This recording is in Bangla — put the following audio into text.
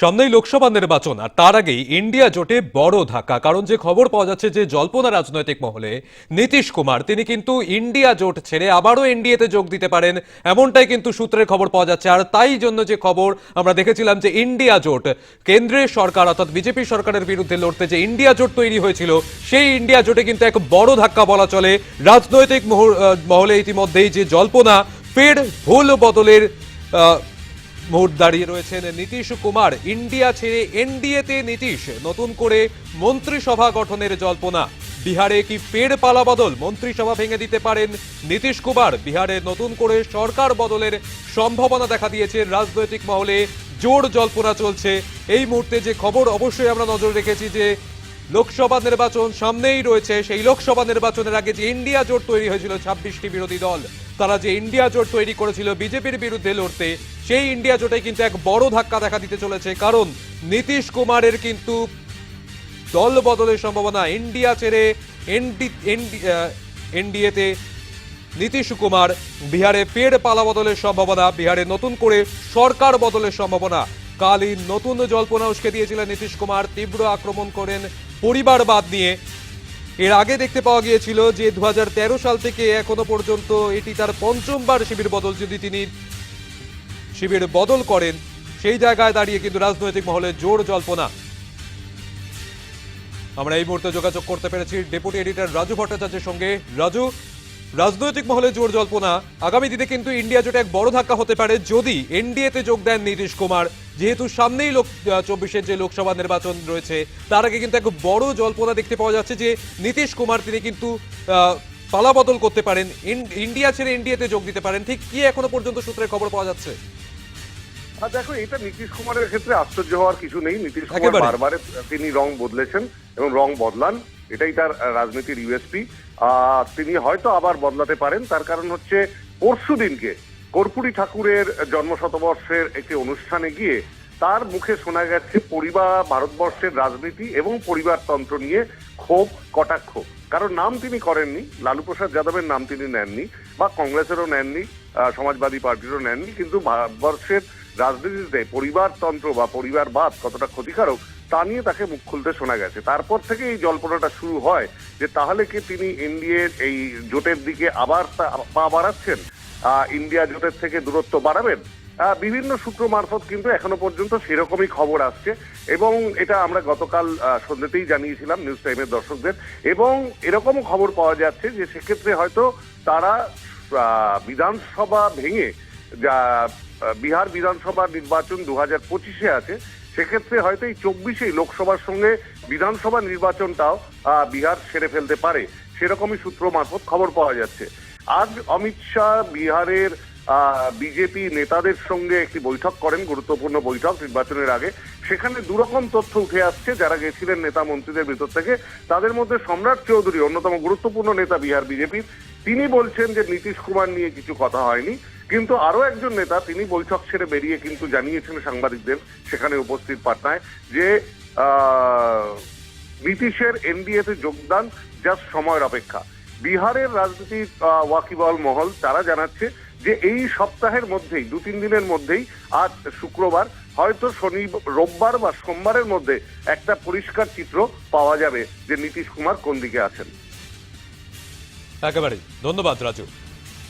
সামনেই লোকসভা নির্বাচন, আর তার আগেই ইন্ডিয়া জোটে বড় ধাক্কা। কারণ যে খবর পাওয়া যাচ্ছে যে জল্পনা রাজনৈতিক মহলে, নীতিশ কুমার, তিনি কিন্তু ইন্ডিয়া জোট ছেড়ে আবারও এনডিএতে যোগ দিতে পারেন, এমনটাই কিন্তু সূত্রের খবর পাওয়া যাচ্ছে। আর তাই জন্য যে খবর আমরা দেখেছিলাম যে ইন্ডিয়া জোট কেন্দ্রের সরকার অর্থাৎ বিজেপি সরকারের বিরুদ্ধে লড়তে যে ইন্ডিয়া জোট তৈরি হয়েছিল, সেই ইন্ডিয়া জোটে কিন্তু এক বড় ধাক্কা বলা চলে। রাজনৈতিক মহল- ইতিমধ্যেই যে জল্পনা, ফের ভুল বদলের মুহূর্ত দাঁড়িয়ে রয়েছেন নীতিশ কুমার। ইন্ডিয়া ছেড়ে এনডিএতে নীতিশ। নতুন করে মন্ত্রিসভা গঠনের জল্পনা। বিহারে কি ফের পালা বদল মন্ত্রিসভা ভেঙে দিতে পারেন নীতিশ কুমার। বিহারে নতুন করে সরকার বদলের সম্ভাবনা দেখা দিয়েছে রাজনৈতিক মহলে। জোর জল্পনা চলছে। এই মুহূর্তে যে খবর অবশ্যই আমরা নজর রেখেছি যে লোকসভা নির্বাচন সামনেই রয়েছে। সেই লোকসভা নির্বাচনের আগে যে ইন্ডিয়া জোট তৈরি হয়েছিল, ছাব্বিশটি বিরোধী দল, তারা যে ইন্ডিয়া জোট তৈরি করেছিল বিজেপির বিরুদ্ধে লড়তে, সেই ইন্ডিয়া জোটে কিন্তু এক বড় ধাক্কা দেখা দিতে চলেছে। কারণ নীতিশ কুমারের কিন্তু দল বদলের সম্ভাবনা। ইন্ডিয়া ছেড়ে এনডি এনডিএতে নীতিশ কুমার, বিহারে ফের পালা বদলের সম্ভাবনা। বিহারে নতুন করে সরকার বদলের সম্ভাবনা। কালই নতুন জল্পনা উস্কে দিয়েছিলেন নীতিশ কুমার। তীব্র আক্রমণ করেন পরিবারবাদ নিয়ে। এর আগে দেখতে পাওয়া গিয়েছিল যে দু হাজার তেরো সাল থেকে এখনও পর্যন্ত এটি তার পঞ্চমবার শিবির বদল যদি তিনি শিবির বদল করেন, সেই জায়গায় দাঁড়িয়ে কিন্তু রাজনৈতিক মহলে জোর জল্পনা। আমরা এই মুহূর্তে যোগাযোগ করতে পেরেছি ডেপুটি এডিটর রাজু ভট্টাচার্যের সঙ্গে। রাজু, রাজনৈতিক মহলে জোর জল্পনা। আগামী দিনে কিন্তু ইন্ডিয়া জোটে এক বড় ধাক্কা হতে পারে যদি এনডিএতে যোগ দেন নীতিশ কুমার। যেহেতু সামনেই লোক চব্বিশের যে লোকসভা নির্বাচন রয়েছে তার আগে কিন্তু এক বড় জল্পনা দেখতে পাওয়া যাচ্ছে যে নীতিশ কুমার তিনি কিন্তু আহ, পালা করতে পারেন ইন্ডিয়া ছেড়ে ইন্ডিয়াতে যোগ দিতে পারেন। ঠিক কি এখনও পর্যন্ত সূত্রের খবর পাওয়া যাচ্ছে? আর দেখো এটা নীতিশ কুমারের ক্ষেত্রে আশ্চর্য হওয়ার কিছু নেই। নীতিশ কুমার। বারবার তিনি রং বদলেছেন এবং রং বদলান। এটাই তার রাজনীতির ইউএসপি। আহ তিনি হয়তো আবার বদলাতে পারেন। তার কারণ হচ্ছে পরশু দিনকে কর্পূরী ঠাকুরের জন্ম শতবর্ষের একটি অনুষ্ঠানে গিয়ে তার মুখে শোনা গেছে পরিবার ভারতবর্ষের রাজনীতি এবং পরিবারতন্ত্র নিয়ে ক্ষোভ, কটাক্ষ। কারণ নাম তিনি করেননি লালু প্রসাদ যাদবের নাম তিনি নেননি বা কংগ্রেসেরও নেননি সমাজবাদী পার্টিরও নেননি, কিন্তু ভারতবর্ষের রাজনীতিতে পরিবারতন্ত্র বা পরিবারবাদ কতটা ক্ষতিকারক, তা নিয়ে তাকে মুখ খুলতে শোনা গেছে। তারপর থেকে এই জল্পনাটা শুরু হয় যে তাহলে কি তিনি এনডিএর এই জোটের দিকে আবার পা বাড়াচ্ছেন? ইন্ডিয়া জোটের থেকে দূরত্ব বাড়াবেন। বিভিন্ন সূত্র মারফত কিন্তু এখনও পর্যন্ত সেরকমই খবর আসছে এবং এটা আমরা গতকাল সন্ধ্যেতেই জানিয়েছিলাম নিউজ টাইমের দর্শকদের এবং এরকমও খবর পাওয়া যাচ্ছে যে সেক্ষেত্রে হয়তো তারা বিধানসভা ভেঙে যা বিহার বিধানসভা নির্বাচন দু হাজার পঁচিশে আছে, সেক্ষেত্রে হয়তো এই চব্বিশেই লোকসভার সঙ্গে বিধানসভা নির্বাচনটাও বিহার সেরে ফেলতে পারে। সেরকমই সূত্র মারফত খবর পাওয়া যাচ্ছে। আজ অমিত শাহ বিহারের বিজেপি নেতাদের সঙ্গে একটি বৈঠক করেন, গুরুত্বপূর্ণ বৈঠক নির্বাচনের আগে। সেখানে দুরকম তথ্য উঠে আসছে, যারা গেছিলেন নেতা মন্ত্রীদের ভিতর থেকে। তাদের মধ্যে সম্রাট চৌধুরী, অন্যতম গুরুত্বপূর্ণ নেতা বিহার বিজেপির। তিনি বলছেন যে, নীতিশ কুমার নিয়ে কিছু কথা হয়নি। কিন্তু আরও একজন নেতা, তিনি বৈঠক ছেড়ে বেরিয়ে কিন্তু জানিয়েছেন সাংবাদিকদের, সেখানে উপস্থিত পাটনায়, যে নীতিশের এনডিএতে যোগদান জাস্ট সময়ের অপেক্ষা। বিহারের রাজনীতির ওয়াকিবল মহল তারা জানাচ্ছে যে এই সপ্তাহের মধ্যেই, দু তিন দিনের মধ্যেই, আজ শুক্রবার, হয়তো শনি, রোববার বা সোমবারের মধ্যে একটা পরিষ্কার চিত্র পাওয়া যাবে যে নীতিশ কুমার কোন দিকে আছেন। একেবারে ধন্যবাদ, রাজু।